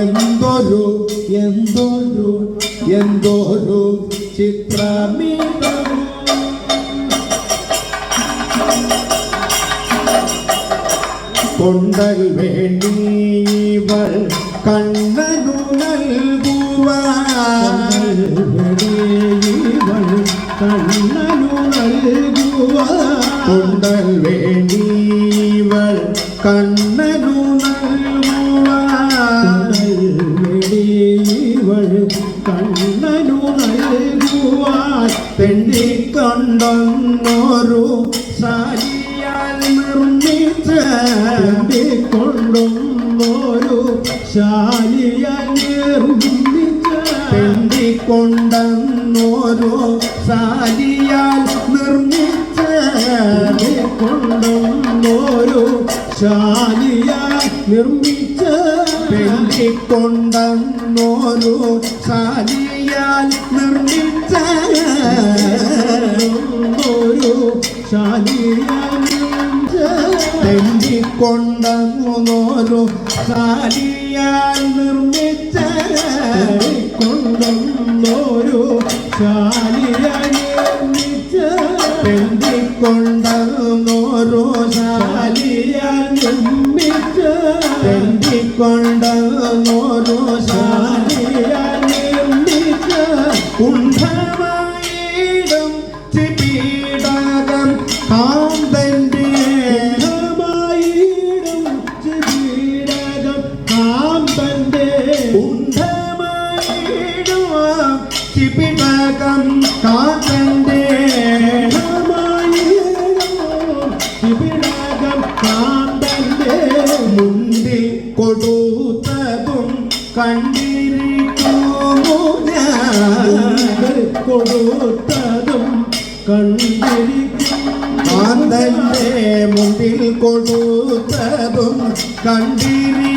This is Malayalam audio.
എന്തൊരു എന്തൊരു എന്തൊരു ചിത്രമിതം. കൊണ്ടൽ വേണ്ടി ഇവൾ കണ്ണനു നൽകുവാൻ. കണ്ണനു നൽകുവ കൊണ്ടൽ വേണ്ടി ഇവൾ കണ്ണനു നൽകുവാൻ തെണ്ടിക്കൊണ്ടൊന്നൊരു സാരിയാൽ നിർമ്മിച്ച കൊണ്ടും ഒരു ശാലിയ നിർമ്മിച്ച തെണ്ടിക്കൊണ്ടെന്നോരോ സാരിയാൽ നിർമ്മിച്ച കൊണ്ടും ഒരു നിർമ്മിച്ച തെണ്ടിക്കൊണ്ടെന്നോരോ ശാലിയാൽ നിർമ്മിച്ച ഒരു ശാലിയാൽ കൊണ്ടോരു ശാലിയാൽ നിർമ്മിച്ച കൊണ്ടോരു ശാലിയാൽ തെണ്ടിക്കൊണ്ടെന്നോരോ സാരിയ നിർമ്മിച്ച തെണ്ടിക്കൊണ്ടെന്നോരോ സാരിയ ശാലിയ നിർമ്മിച്ച കുണ്ഠമായിടും ചിപീടകം. കാന്തന്റെ ീടും ചിബീടകം കാമ്പന്റെ കുണ്ഠമായിടും ചിപീടകം കാന്തന്റെ മുന്തി കൊടുത്തതും കണ്ടിരിക്കുമോ കൊടുത്തതും കണ്ടിരിക്കും കാന്തന്റെ മുമ്പിൽ കൊടുത്തതും കണ്ടിരിക്കുമോ